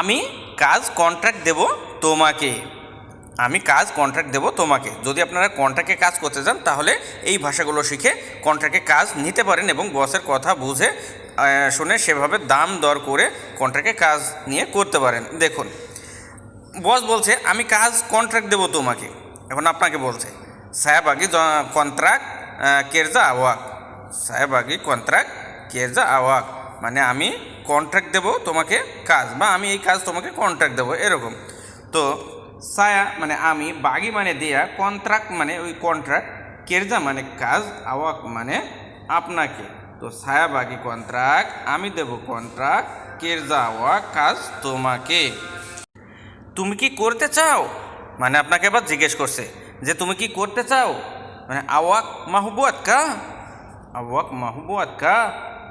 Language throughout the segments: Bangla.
আমি কাজ কন্ট্রাক্ট দেব তোমাকে। আমি কাজ কন্ট্রাক্ট দেব তোমাকে। যদি আপনারা কন্ট্রাক্টে কাজ করতে চান, তাহলে এই ভাষাগুলো শিখে কন্ট্রাক্টে কাজ নিতে পারেন এবং বসের কথা বুঝে শুনে সেভাবে দাম দর করে কন্ট্রাক্টে কাজ নিয়ে করতে পারেন। দেখুন, বস বলছে, আমি কাজ কন্ট্রাক্ট দেবো তোমাকে। এখন আপনাকে বলছে সাহেবাগি কন্ট্রাক্ট কেরজা আওয়াক। সাহেবাগি কন্ট্রাক্ট কেরজা আওয়াক। মানে আমি কন্ট্রাক্ট দেবো তোমাকে কাজ, বা আমি এই কাজ তোমাকে কন্ট্রাক্ট দেবো, এরকম। তো সায়া মানে আমি, বাগি মানে দেয়া কন্ট্রাক্ট মানে ওই কন্ট্রাক্ট কেরজা মানে কাজ, আওয়াক মানে আপনাকে। তো সায়া, বাগি কন্ট্রাক্ট আমি দেব কন্ট্রাক্ট কেরজা, আওয়াক কাজ তোমাকে। তুমি কি করতে চাও? মানে আপনাকে আবার জিজ্ঞেস করছে, যে তুমি কি করতে চাও? মানে আওয়াক মাহবুয়াত কা? আওয়াক মাহবুয়াত কা?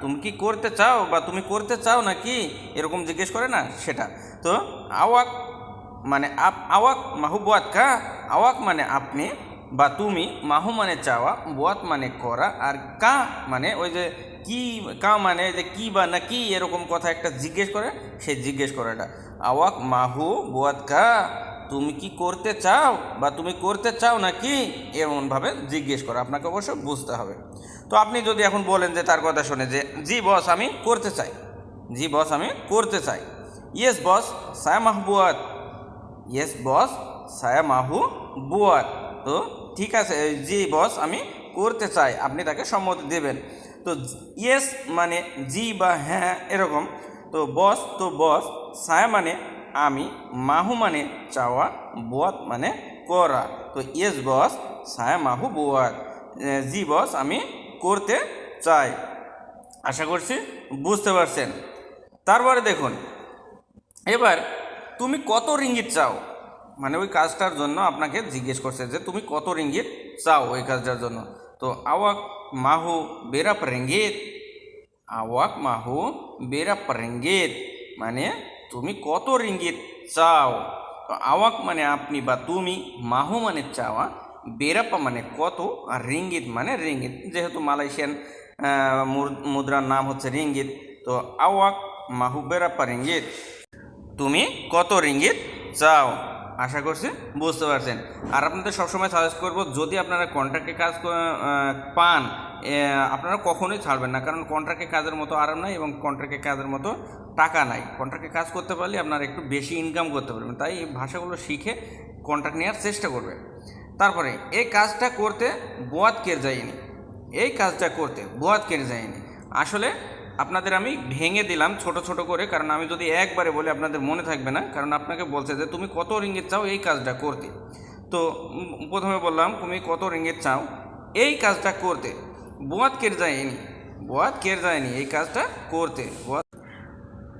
তুমি কি করতে চাও বা তুমি করতে চাও নাকি এরকম জিজ্ঞেস করে না? সেটা। তো আওয়াক মানে আপ, আওয়াক মাহু মাহবুয়াত কা? আওয়াক মানে আপনি বা তুমি, মাহু মানে চাওয়া, বুয়াত মানে করা, আর কা মানে ওই যে কি, কা মানে যে কি বা না কি, এরকম কথা একটা জিজ্ঞেস করে, সে জিজ্ঞেস করাটা আওয়াক মাহু, বুয়াত কা? তুমি কি করতে চাও বা তুমি করতে চাও নাকি? এমনভাবে জিজ্ঞেস করা। আপনাকে অবশ্য বুঝতে হবে। তো আপনি যদি এখন বলেন যে তার কথা শুনে যে, জি বস, আমি করতে চাই। জি বস, আমি করতে চাই। ইয়েস বস, সায়া মাহবুয়াত। ইয়েস বস, সায়া মাহু বুয়াত তো ঠিক আছে জি বস, আমি করতে চাই। আপনি তাকে সম্মতি দেবেন। তো ইয়েস মানে জি বা হ্যাঁ এরকম। তো বস তো বস সায়া মানে আমি মাহু মানে চাওয়া বুয়াত মানে করা তো ইয়েস বস সায়া মাহু বুয়াত জি বস আমি করতে চাই। আশা করছি বুঝতে পারছেন। তারপরে দেখুন, এবার তুমি কত রিঙ্গিত চাও? মানে ওই কাজটার জন্য আপনাকে জিজ্ঞেস করছে যে তুমি কত রিঙ্গিত চাও ওই কাজটার জন্য? তো আওয়াক মাহু বেরাপ রিঙ্গিত। আওয়াক মাহু বেরাপ রিঙ্গিত। মানে তুমি কত রিঙ্গিত চাও? আওয়াক মানে আপনি বা তুমি, মাহু মানে চাওয়া বেরাপা মানে কত, আর রিঙ্গিত মানে রিঙ্গিত। যেহেতু মালয়েশিয়ান মুদ্রার নাম হচ্ছে রিঙ্গিত, তো আওয়াক, মাহু বেরাপা রিঙ্গিত। তুমি কত রিঙ্গিত চাও? আশা করছি বুঝতে পারছেন। আর আপনাদের সবসময় সাজেস্ট করব, যদি আপনারা কন্ট্রাক্টে কাজ পান আপনারা কখনোই ছাড়বেন না। কারণ কন্ট্রাক্টে কাজের মতো আরাম নাই এবং কন্ট্রাক্টে কাজের মতো টাকা নাই। কন্ট্রাক্টে কাজ করতে পারলে আপনারা একটু বেশি ইনকাম করতে পারবেন। তাই এই ভাষাগুলো শিখে কন্ট্রাক্ট নেওয়ার চেষ্টা করবেন। তারপরে, এই কাজটা করতে বোয়াত কের যায়নি? এই কাজটা করতে বোয়াত কের যায়নি? আসলে আপনাদের আমি ভেঙে দিলাম ছোট ছোট করে, কারণ আমি যদি একবারে বলি আপনাদের মনে থাকবে না, কারণ আপনাকে বলছে যে তুমি কত রিঙ্গিত চাও এই কাজটা করতে। তো প্রথমে বললাম, তুমি কত রিঙ্গিত চাও এই কাজটা করতে? বোয়াত কের যায়নি? বোয়াত কের যায়নি এই কাজটা করতে? বোয়াত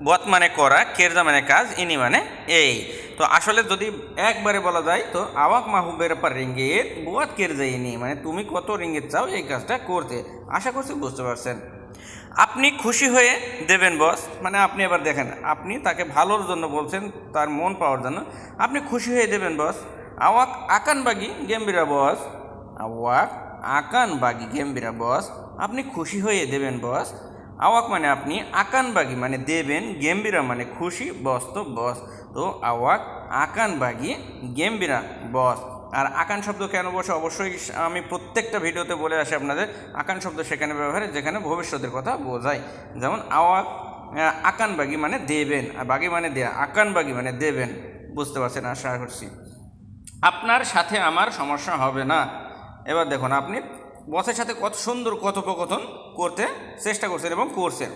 বত মানে করা কেরজা মানে কাজ, ইনি মানে এই। তো আসলে যদি একবারে বলা যায়, তো আওয়াক মাহুবের পর রিঙ্গিত বুয়াত কেরজা ইনি মানে তুমি কত রিঙ্গিত চাও এই কাজটা করতে? আশা করছি বুঝতে পারছেন। আপনি খুশি হয়ে দেবেন, বস। মানে আপনি এবার দেখেন, আপনি তাকে ভালোর জন্য বলছেন, তার মন পাওয়ার জন্য। আপনি খুশি হয়ে দেবেন, বস। আওয়াক আকান বাগি, গেম্বিরা, বস। আওয়াক আকান বাগি, গেম্বিরা, বস। আপনি খুশি হয়ে দেবেন, বস। আওয়াক মানে আপনি, আকান বাগি মানে দেবেন, গেম্বিরা মানে খুশি, বস তো বস। তো আওয়াক আকান বাগি, গেম্বিরা, বস। আর আকান শব্দ কেন বসে? অবশ্যই আমি প্রত্যেকটা ভিডিওতে বলে আসি আপনাদের, আকান শব্দ সেখানে ব্যবহারে যেখানে ভবিষ্যতের কথা বোঝায়। যেমন আওয়া আকান বাগি মানে দেবেন, আর বাগি মানে দেয়া, আকান বাগি মানে দেবেন। বুঝতে পারছেন? আশা করছি। আপনার সাথে আমার সমস্যা হবে না। এবার দেখুন, আপনি বসের সাথে কত সুন্দর কথোপকথন করতে চেষ্টা করছেন এবং করছেন।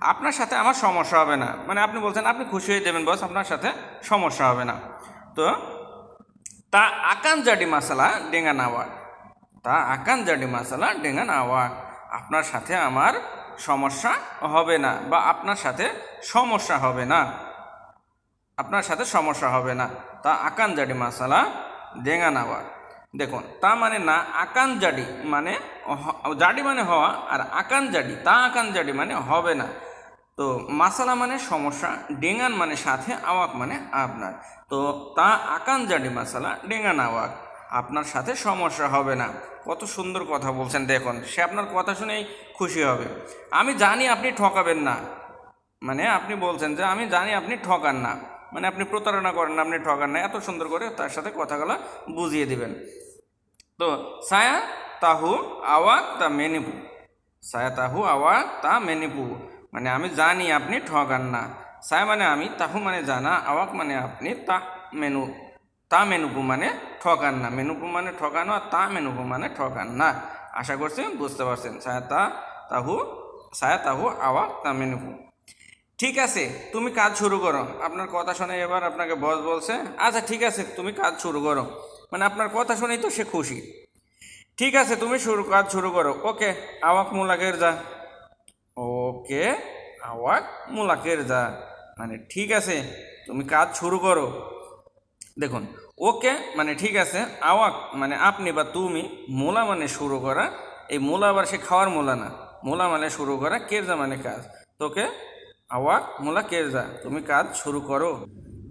আপনার সাথে আমার সমস্যা হবে না। মানে আপনি বলছেন, আপনি খুশি হয়ে দেবেন বস, আপনার সাথে সমস্যা হবে না। তো তা আকান জাডি মাসালা ডেঙ্গা নাওয়া তা আকান জাডি মাসালা ডেঙ্গা নাওয়া আপনার সাথে আমার সমস্যা হবে না বা আপনার সাথে সমস্যা হবে না। আপনার সাথে সমস্যা হবে না। তা আকান জাডি মাসালা ডেঙ্গা নাওয়া দেখুন, তা মানে না, আকান জাডি মানে জাডি মানে হওয়া আর আকান জাডি, তা আকান জাডি মানে হবে না। তো মাসালা মানে সমস্যা, ডেঙ্গান মানে সাথে, আওয়াক মানে আপনার। তো তা আকান জাডি মাসালা, ডেঙ্গান আওয়াক। আপনার সাথে সমস্যা হবে না। কত সুন্দর কথা বলছেন, দেখুন, সে আপনার কথা শুনেই খুশি হবে। আমি জানি আপনি ঠকাবেন না। মানে আপনি বলছেন যে, আমি জানি আপনি ঠকান না। মানে আপনি প্রতারণা করেন না, আপনি ঠকান না। এত সুন্দর করে তার সাথে কথাগুলো বুঝিয়ে দিবেন। তো সায়া তাহু আওয়াক তা মেনিপু। সায়া তাহু আওয়াক তা মেনিপু। মানে আমি জানি আপনি ঠকান না। সায়া মানে আমি, তাহু মানে জানা, আওয়াক মানে আপনি, তা মেনু, তা মেনুপু মানে ঠকান না। মেনুপু মানে ঠকানো আর তা মেনুপু মানে ঠকান না। আশা করছি বুঝতে পারছেন। সায়া তা, তাহু, সায়া, তাহু, আওয়াক, তা মেনুপু ঠিক আছে, তুমি কাজ শুরু করো। আপনার কথা শুনে এবার আপনাকে বস বলছে আচ্ছা ঠিক আছে, তুমি কাজ শুরু করো। মানে আপনার কথা শুনেই তো সে খুশি। ঠিক আছে, তুমি শুরু, কাজ শুরু করো। ওকে, আওয়াক মুলাকের যা। ওকে আওয়াক মুলাকের যা মানে ঠিক আছে, তুমি কাজ শুরু করো। দেখুন, ওকে মানে ঠিক আছে, আওয়াক মানে আপনি বা তুমি মোলা মানে শুরু করা, এই মোলা আবার সে খাওয়ার মোলা না। মোলা মানে শুরু করা, কেরজা মানে কাজ। তোকে, আওয়াক, মোলা, কেরজা, তুমি কাজ শুরু করো।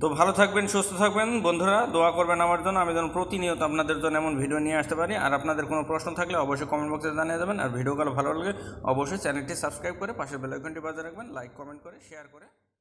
তো ভালো থাকবেন, সুস্থ থাকবেন। বন্ধুরা, দোয়া করবেন আমার জন্য। আমি যেন প্রতিনিয়ত আপনাদের জন্য এমন ভিডিও নিয়ে আসতে পারি। আর আপনাদের কোনো প্রশ্ন থাকলে অবশ্যই কমেন্ট বক্সে জানিয়ে দেবেন। আর ভিডিওগুলো ভালো লাগে অবশ্যই চ্যানেলটি সাবস্ক্রাইব করে পাশের বেলাইকনটি বাজিয়ে রাখবেন। লাইক কমেন্ট করে শেয়ার করে।